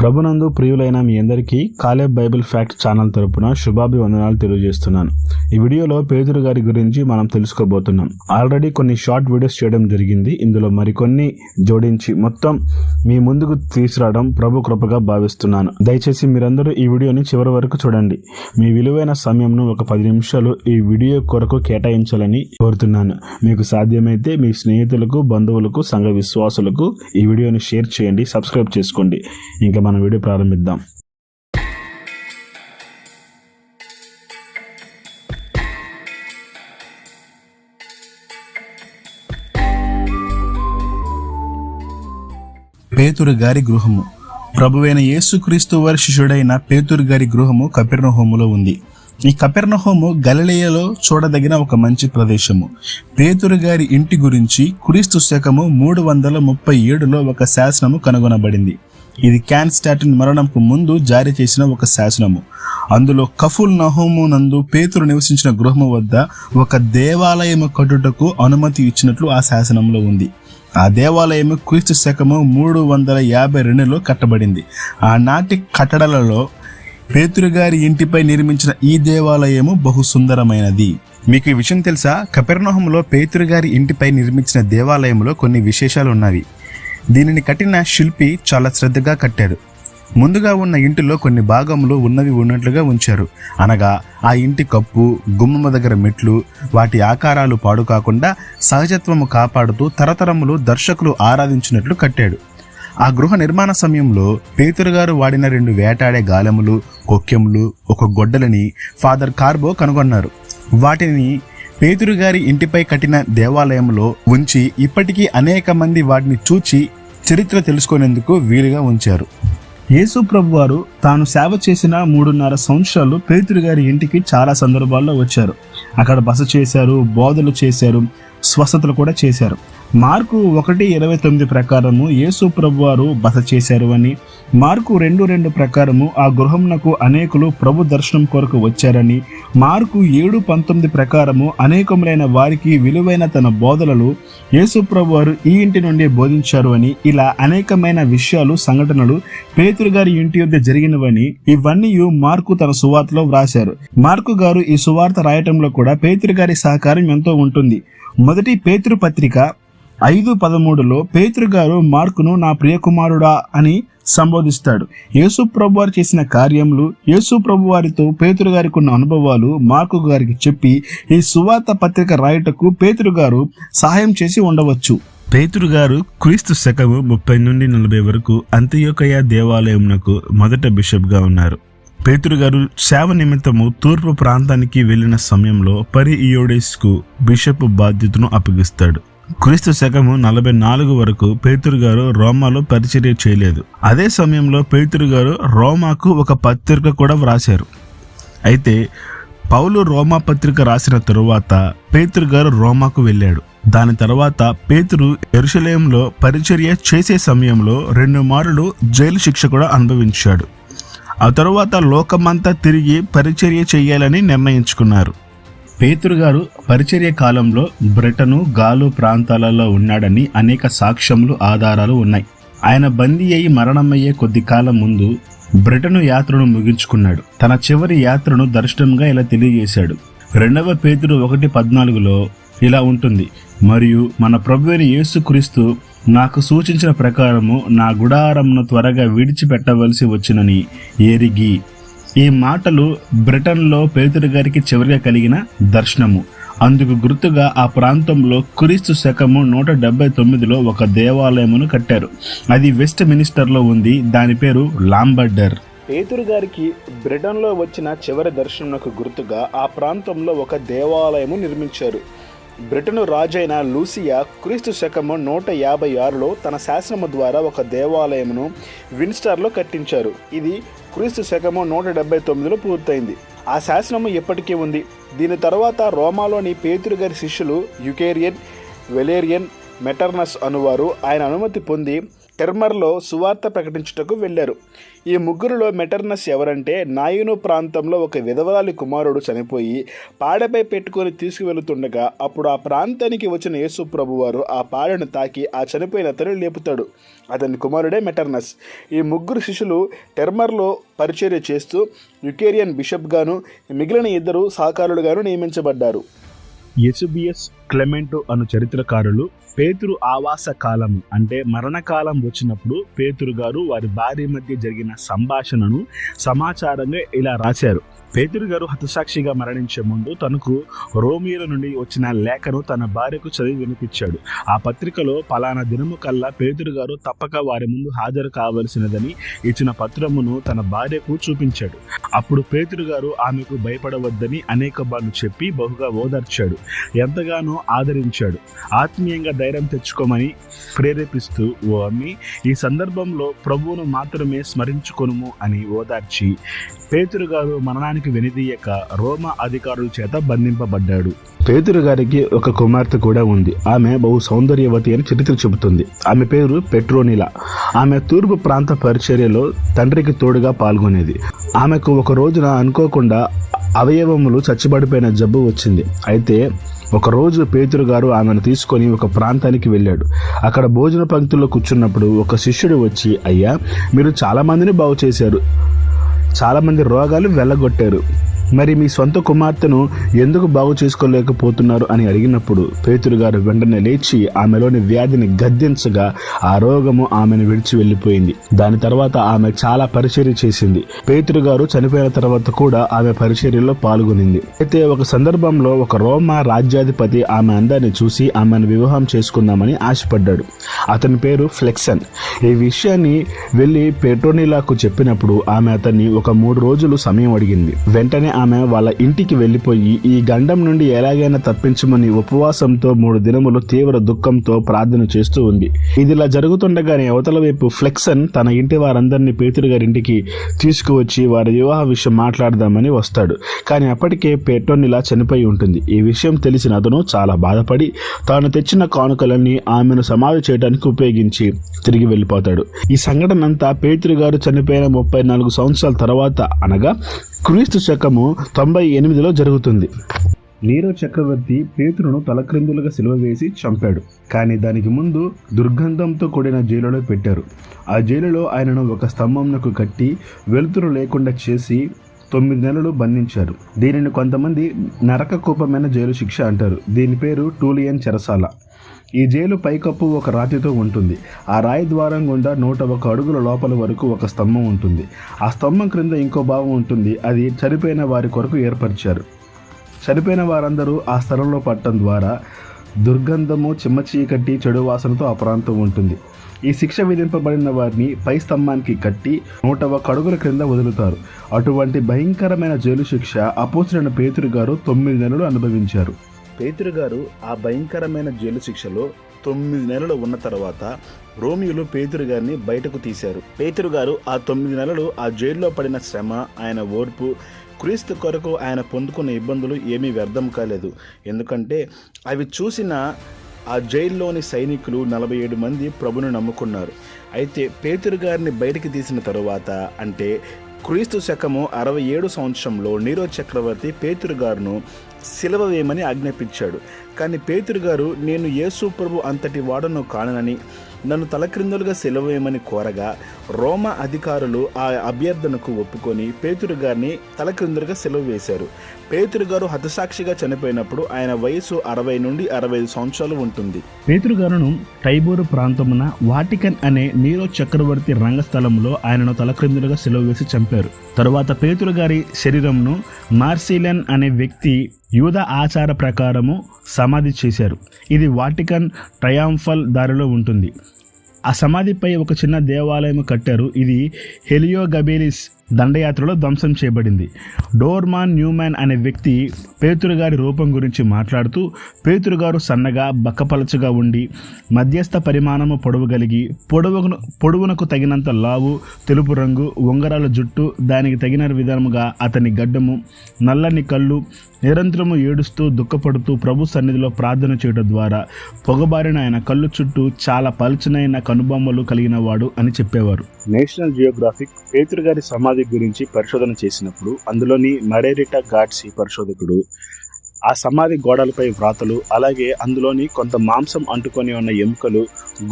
ప్రభునందు ప్రియులైన మీ అందరికీ కాలేబ్ బైబిల్ ఫ్యాక్ట్ ఛానల్ తరపున శుభాభివందనాలు తెలియజేస్తున్నాను. ఈ వీడియోలో పేదరు గారి గురించి మనం తెలుసుకోబోతున్నాం. ఆల్రెడీ కొన్ని షార్ట్ వీడియోస్ చేయడం జరిగింది. ఇందులో మరికొన్ని జోడించి మొత్తం మీ ముందుకు తీసుకురావడం ప్రభు కృపగా భావిస్తున్నాను. దయచేసి మీరందరూ ఈ వీడియోని చివరి వరకు చూడండి. మీ విలువైన సమయంను ఒక పది నిమిషాలు ఈ వీడియో కొరకు కేటాయించాలని కోరుతున్నాను. మీకు సాధ్యమైతే మీ స్నేహితులకు బంధువులకు సంఘ విశ్వాసులకు ఈ వీడియోని షేర్ చేయండి సబ్స్క్రైబ్ చేసుకోండి. ఇంకా మన వీడియో ప్రారంభిద్దాం. పేతురు గారి గృహము. ప్రభువైన యేసుక్రీస్తు వారి శిష్యుడైన పేతురు గారి గృహము కపెర్నహోములో ఉంది. ఈ కపెర్ణహోము గలలియలో చూడదగిన ఒక మంచి ప్రదేశము. పేతురు గారి ఇంటి గురించి క్రీస్తు శకము మూడు వందల ముప్పై ఏడులో ఒక శాసనము కనుగొనబడింది. ఇది క్యాన్ స్టాటిన్ మరణంకు ముందు జారీ చేసిన ఒక శాసనము. అందులో కఫుల్ నహోము నందు పేతురు నివసించిన గృహము వద్ద ఒక దేవాలయము కట్టుటకు అనుమతి ఇచ్చినట్లు ఆ శాసనంలో ఉంది. ఆ దేవాలయం క్రీస్తు శకము మూడు వందల యాభై రెండులో కట్టబడింది. ఆనాటి కట్టడలలో పేతురు గారి ఇంటిపై నిర్మించిన ఈ దేవాలయము బహు సుందరమైనది. మీకు ఈ విషయం తెలుసా? కపెర్నహంలో పేతురు గారి ఇంటిపై నిర్మించిన దేవాలయంలో కొన్ని విశేషాలు ఉన్నవి. దీనిని కట్టిన శిల్పి చాలా శ్రద్ధగా కట్టారు ముందుగా ఉన్న ఇంటిలో కొన్ని భాగములు ఉన్నవి ఉన్నట్లుగా ఉంచారు. అనగా ఆ ఇంటి కప్పు గుమ్మమ దగ్గర మెట్లు వాటి ఆకారాలు పాడు కాకుండా సహజత్వము కాపాడుతూ తరతరములు దర్శకులు ఆరాధించినట్లు కట్టాడు. ఆ గృహ నిర్మాణ సమయంలో పేతురు గారు వాడిన రెండు వేటాడే గాలములు కొక్కెములు ఒక గొడ్డలని ఫాదర్ కార్బో కనుగొన్నారు. వాటిని పేతురు గారి ఇంటిపై కట్టిన దేవాలయంలో ఉంచి ఇప్పటికీ అనేక మంది వాటిని చూచి చరిత్ర తెలుసుకునేందుకు వీలుగా ఉంచారు. యేసు ప్రభు వారు తాను సేవ చేసిన మూడున్నర సంవత్సరాలు పేతురు గారి ఇంటికి చాలా సందర్భాల్లో వచ్చారు. అక్కడ బస చేశారు బోధలు చేశారు స్వస్థతలు కూడా చేశారు. మార్కు ఒకటి ఇరవై తొమ్మిది ప్రకారము యేసు ప్రభు వారు బస చేశారు అని మార్కు రెండు రెండు ప్రకారము ఆ గృహంనకు అనేకులు ప్రభు దర్శనం కొరకు వచ్చారని మార్కు ఏడు పంతొమ్మిది ప్రకారము అనేకములైన వారికి విలువైన తన బోధనలు యేసు ప్రభు వారు ఈ ఇంటి నుండి బోధించారు అని ఇలా అనేకమైన విషయాలు సంఘటనలు పేతురు గారి ఇంటి యొద్ద జరిగినవని ఇవన్నీ మార్కు తన సువార్తలో వ్రాశారు. మార్కు గారు ఈ సువార్త రాయటంలో కూడా పేతురు గారి సహకారం ఎంతో ఉంటుంది. మొదటి పేతురు పత్రిక ఐదు పదమూడులో పేతురు గారు మార్కును నా ప్రియకుమారుడా అని సంబోధిస్తాడు. యేసు ప్రభు వారు చేసిన కార్యములు యేసు ప్రభు వారితో పేతురు గారికి ఉన్న అనుభవాలు మార్కు గారికి చెప్పి ఈ సువార్త పత్రిక రాయటకు పేతురు గారు సహాయం చేసి ఉండవచ్చు. పేతురు గారు క్రీస్తు శకము ముప్పై నుండి నలభై వరకు అంత్యోకయ దేవాలయమునకు మొదట బిషప్గా ఉన్నారు. పేతురు గారు సేవ నిమిత్తము తూర్పు ప్రాంతానికి వెళ్ళిన సమయంలో పరి ఇయోడేస్కు బిషప్ బాధ్యతను అప్పగిస్తాడు. క్రీస్తు శకము నలభై నాలుగు వరకు పేతురు గారు రోమాలో పరిచర్య చేయలేదు. అదే సమయంలో పేతురు గారు రోమాకు ఒక పత్రిక కూడా వ్రాశారు. అయితే పౌలు రోమా పత్రిక రాసిన తరువాత పేతురు గారు రోమాకు వెళ్ళాడు. దాని తర్వాత పేతురు ఎరుషలేంలో పరిచర్య చేసే సమయంలో రెండు మారులు జైలు శిక్ష కూడా అనుభవించాడు. ఆ తరువాత లోకమంతా తిరిగి పరిచర్య చేయాలని నిర్ణయించుకున్నారు. పేతురు గారు పరిచర్య కాలంలో బ్రిటను గాలు ప్రాంతాలలో ఉన్నాడని అనేక సాక్ష్యములు ఆధారాలు ఉన్నాయి. ఆయన బందీ అయి మరణమయ్యే కొద్ది కాలం ముందు బ్రిటను యాత్రను ముగించుకున్నాడు. తన చివరి యాత్రను దర్శనంగా ఇలా తెలియజేశాడు. రెండవ పేతురు ఒకటి పద్నాలుగులో ఇలా ఉంటుంది. మరియు మన ప్రభువైన యేసుక్రీస్తు నాకు సూచించిన ప్రకారము నా గుడారమును త్వరగా విడిచిపెట్టవలసి వచ్చినని ఎరిగి ఈ మాటలు బ్రిటన్లో పేతురు గారికి చివరిగా కలిగిన దర్శనము. అందుకు గుర్తుగా ఆ ప్రాంతంలో క్రీస్తు శకము నూట డెబ్బై తొమ్మిదిలో ఒక దేవాలయమును కట్టారు. అది వెస్ట్ మినిస్టర్లో ఉంది. దాని పేరు లాంబర్డర్. పేతురు గారికి బ్రిటన్లో వచ్చిన చివరి దర్శనంకు గుర్తుగా ఆ ప్రాంతంలో ఒక దేవాలయము నిర్మించారు. బ్రిటను రాజైన లూసియా క్రీస్తు శకము నూట యాభై ఆరులో తన శాసనము ద్వారా ఒక దేవాలయమును విన్స్టార్లో కట్టించారు. ఇది క్రీస్తు శకము నూట డెబ్బై తొమ్మిదిలో పూర్తయింది. ఆ శాసనము ఇప్పటికీ ఉంది. దీని తర్వాత రోమాలోని పేతురు గారి శిష్యులు యుకేరియన్ వెలేరియన్ మెటర్నస్ అనువారు ఆయన అనుమతి పొంది టెర్మర్లో సువార్త ప్రకటించుటకు వెళ్ళారు. ఈ ముగ్గురులో మెటర్నస్ ఎవరంటే నాయును ప్రాంతంలో ఒక విధవరాలి కుమారుడు చనిపోయి పాడపై పెట్టుకొని తీసుకువెళుతుండగా అప్పుడు ఆ ప్రాంతానికి వచ్చిన యేసు ప్రభువారు ఆ పాడను తాకి ఆ చనిపోయిన అతను లేపుతాడు. అతని కుమారుడే మెటర్నస్. ఈ ముగ్గురు శిష్యులు టెర్మర్లో పరిచర్య చేస్తూ యుకేరియన్ బిషప్గాను మిగిలిన ఇద్దరు సహకారులుగాను నియమించబడ్డారు. ఎసుబియస్ క్లెమెంటో అను చరిత్రకారులు పేతురు ఆవాస కాలం అంటే మరణకాలం వచ్చినప్పుడు పేతురు గారు వారి భార్య మధ్య జరిగిన సంభాషణను సమాచారంగా ఇలా రాశారు. పేతురు గారు హతసాక్షిగా మరణించే ముందు తనకు రోమియోల నుండి వచ్చిన లేఖను తన భార్యకు చదివి వినిపించాడు. ఆ పత్రికలో పలానా దినము కల్లా పేతురు గారు తప్పక వారి ముందు హాజరు కావలసినదని ఇచ్చిన పత్రమును తన భార్యకు చూపించాడు. అప్పుడు పేతురు గారు ఆమెకు భయపడవద్దని అనేక బాను చెప్పి బహుగా ఓదార్చాడు. ఎంతగానో ఆదరించాడు. ఆత్మీయంగా ధైర్యం తెచ్చుకోమని ప్రేరేపిస్తూ ఓ అమ్మి ఈ సందర్భంలో ప్రభువును మాత్రమే స్మరించుకొనుము అని ఓదార్చి పేతురు గారు మరణానికి వెనుదీయక రోమా అధికారుల చేత బంధింపబడ్డాడు. పేతురు గారికి ఒక కుమార్తె కూడా ఉంది. ఆమె బహు సౌందర్యవతి అని చరిత్ర చెబుతుంది. ఆమె పేరు పెట్రోనిలా. ఆమె తూర్పు ప్రాంత పరిచర్యలో తండ్రికి తోడుగా పాల్గొనేది. ఆమెకు ఒక రోజున అనుకోకుండా అవయవములు చచ్చిబడిపోయిన జబ్బు వచ్చింది. అయితే ఒకరోజు పేతురు గారు ఆమెను తీసుకొని ఒక ప్రాంతానికి వెళ్ళాడు. అక్కడ భోజన పంక్తుల్లో కూర్చున్నప్పుడు ఒక శిష్యుడు వచ్చి అయ్యా మీరు చాలామందిని బాగు చేశారు చాలామంది రోగాలు వెళ్ళగొట్టారు. మరి మీ సొంత కుమార్తెను ఎందుకు బాగు చేసుకోలేకపోతున్నారు అని అడిగినప్పుడు పేతురు గారు వెంటనే లేచి ఆమెలోని వ్యాధిని గద్దించగా ఆ రోగము ఆమెను విడిచి వెళ్ళిపోయింది. దాని తర్వాత ఆమె చాలా పరిచర్య చేసింది. పేతురు గారు చనిపోయిన తర్వాత కూడా ఆమె పరిచర్యలో పాల్గొనింది. అయితే ఒక సందర్భంలో ఒక రోమా రాజ్యాధిపతి ఆమె అందాన్ని చూసి ఆమెను వివాహం చేసుకుందామని ఆశపడ్డాడు. అతని పేరు ఫ్లెక్సన్. ఈ విషయాన్ని వెళ్ళి పెట్రోనిలాకు చెప్పినప్పుడు ఆమె అతన్ని ఒక మూడు రోజులు సమయం అడిగింది. వెంటనే ఆమె వాళ్ళ ఇంటికి వెళ్ళిపోయి ఈ గండం నుండి ఎలాగైనా తప్పించమని ఉపవాసంతో మూడు దినములు తీవ్ర దుఃఖంతో ప్రార్థన చేస్తూ ఉంది. ఇదిలా జరుగుతుండగానే అవతల వైపు ఫ్లెక్సన్ తన ఇంటి వారందరినీ పేతురు గారి ఇంటికి తీసుకువచ్చి వారి వివాహ విషయం మాట్లాడదామని వస్తాడు. కానీ అప్పటికే పెట్రోనిలా చనిపోయి ఉంటుంది. ఈ విషయం తెలిసిన అతను చాలా బాధపడి తాను తెచ్చిన కానుకలన్నీ ఆమెను సమాధి చేయడానికి ఉపయోగించి తిరిగి వెళ్ళిపోతాడు. ఈ సంఘటన అంతా పేతురు గారు చనిపోయిన ముప్పై నాలుగు సంవత్సరాల తర్వాత అనగా క్రీస్తు శకము తొంభై ఎనిమిదిలో జరుగుతుంది. నీరో చక్రవర్తి పేతురును తలక్రిందులుగా సిలువ వేసి చంపాడు. కానీ దానికి ముందు దుర్గంధంతో కూడిన జైలులో పెట్టారు. ఆ జైలులో ఆయనను ఒక స్తంభంనకు కట్టి వెలుతురు లేకుండా చేసి తొమ్మిది నెలలు బంధించారు. దీనిని కొంతమంది నరక కూపమైన జైలు శిక్ష అంటారు. దీని పేరు టూలియన్ చెరసాల. ఈ జైలు పైకప్పు ఒక రాతితో ఉంటుంది. ఆ రాయి ద్వారం గుండా నూట ఒక అడుగుల లోపల వరకు ఒక స్తంభం ఉంటుంది. ఆ స్తంభం క్రింద ఇంకో భావం ఉంటుంది. అది చనిపోయిన వారి కొరకు ఏర్పరిచారు. చనిపోయిన వారందరూ ఆ స్థలంలో పట్టడం ద్వారా దుర్గంధము చిమ్మ చీకటి చెడు వాసనతో ఆ ప్రాంతం ఉంటుంది. ఈ శిక్ష విధింపబడిన వారిని పై స్తంభానికి కట్టి నూట కడుగుల క్రింద వదులుతారు. అటువంటి భయంకరమైన జైలు శిక్ష అపోసిన పేతురు గారు తొమ్మిది నెలలు అనుభవించారు. పేతురు గారు ఆ భయంకరమైన జైలు శిక్షలో తొమ్మిది నెలలు ఉన్న తర్వాత రోమియోలు పేతురు గారిని బయటకు తీశారు. పేతురు గారు ఆ తొమ్మిది నెలలు ఆ జైల్లో పడిన శ్రమ ఆయన ఓర్పు క్రీస్తు కొరకు ఆయన పొందుకున్న ఇబ్బందులు ఏమీ వ్యర్థం కాలేదు. ఎందుకంటే అవి చూసిన ఆ జైల్లోని సైనికులు నలభై ఏడు మంది ప్రభును నమ్ముకున్నారు. అయితే పేతురు గారిని బయటికి తీసిన తరువాత అంటే క్రీస్తు శకము అరవై ఏడు సంవత్సరంలో నీరో చక్రవర్తి పేతురు గారును సిలవ వేయమని ఆజ్ఞాపించాడు. కానీ పేతురు గారు నేను యేసు ప్రభు అంతటి వాడను కానని నన్ను తలక్రిందులుగా సెలవేయమని కోరగా రోమా అధికారులు ఆ అభ్యర్థనకు ఒప్పుకొని పేతురు గారిని తలక్రిందులుగా సెలవు వేశారు. పేతురు గారు హతసాక్షిగా చనిపోయినప్పుడు ఆయన వయసు అరవై నుండి అరవై ఐదు సంవత్సరాలు ఉంటుంది. పేతురు గారును టైబూరు ప్రాంతమున వాటికన్ అనే నీరో చక్రవర్తి రంగస్థలంలో ఆయనను తలక్రిందులుగా సెలవు వేసి చంపారు. తరువాత పేతురు గారి శరీరంను మార్సిలన్ అనే వ్యక్తి యూద ఆచార ప్రకారము సమాధి చేశారు. ఇది వాటికన్ ట్రయాంఫల్ దారిలో ఉంటుంది. ఆ సమాధిపై ఒక చిన్న దేవాలయం కట్టారు. ఇది హెలియోగబేలిస్ దండయాత్రలో ధ్వంసం చేయబడింది. డోర్మాన్ న్యూమాన్ అనే వ్యక్తి పేతురు గారి రూపం గురించి మాట్లాడుతూ పేతురు గారు సన్నగా బక్కపలచగా ఉండి మధ్యస్థ పరిమాణము పొడవు కలిగి పొడవును పొడవునకు తగినంత లావు తెలుపు రంగు ఉంగరాల జుట్టు దానికి తగిన విధముగా అతని గడ్డము నల్లని కళ్ళు నిరంతరము ఏడుస్తూ దుఃఖపడుతూ ప్రభు సన్నిధిలో ప్రార్థన చేయడం ద్వారా పొగబారిన ఆయన కళ్ళు చుట్టూ చాలా పలుచనైన కనుబొమ్మలు కలిగిన వాడు అని చెప్పేవారు. నేషనల్ జియోగ్రాఫిక్ పేతురు గారి సమాధి గురించి పరిశోధన చేసినప్పుడు అందులోని మరేరిటా గాడ్సీ పరిశోధకుడు ఆ సమాధి గోడలపై వ్రాతలు అలాగే అందులోని కొంత మాంసం అంటుకొని ఉన్న ఎముకలు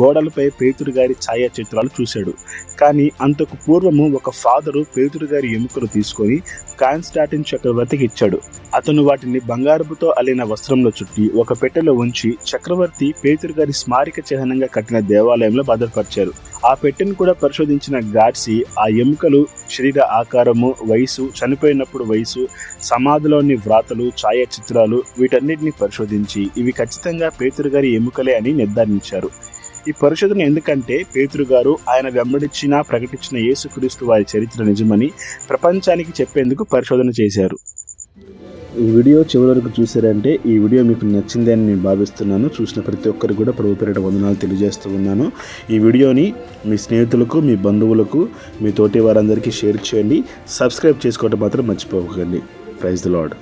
గోడలపై పేతురు గారి ఛాయాచిత్రాలు చూశాడు. కానీ అంతకు పూర్వము ఒక ఫాదరు పేతురు గారి ఎముకలు తీసుకొని కాన్స్టాటిన్ చక్రవర్తికి ఇచ్చాడు. అతను వాటిని బంగారపుతో అల్లిన వస్త్రంలో చుట్టి ఒక పెట్టెలో ఉంచి చక్రవర్తి పేతురు గారి స్మారక చిహ్నంగా కట్టిన దేవాలయంలో భద్రపరిచారు. ఆ పెట్టెను కూడా పరిశోధించిన గాడ్సి ఆ ఎముకలు శరీర ఆకారము వయసు చనిపోయినప్పుడు వయసు సమాధిలోని వ్రాతలు ఛాయాచిత్రాలు వీటన్నిటిని పరిశోధించి ఇవి ఖచ్చితంగా పేతురు గారి ఎముకలే అని నిర్ధారించారు. ఈ పరిశోధన ఎందుకంటే పేతురు గారు ఆయన వెంబడించిన ప్రకటించిన యేసుక్రీస్తు వారి చరిత్ర నిజమని ప్రపంచానికి చెప్పేందుకు పరిశోధన చేశారు. ఈ వీడియో చివరి వరకు చూసారంటే ఈ వీడియో మీకు నచ్చింది అని నేను భావిస్తున్నాను. చూసిన ప్రతి ఒక్కరికి కూడా ప్రభు పేరిట వందనాలు తెలియజేస్తూ ఉన్నాను. ఈ వీడియోని మీ స్నేహితులకు మీ బంధువులకు మీ తోటి వారందరికీ షేర్ చేయండి. సబ్స్క్రైబ్ చేసుకోవడం మాత్రం మర్చిపోకండి. Praise the lord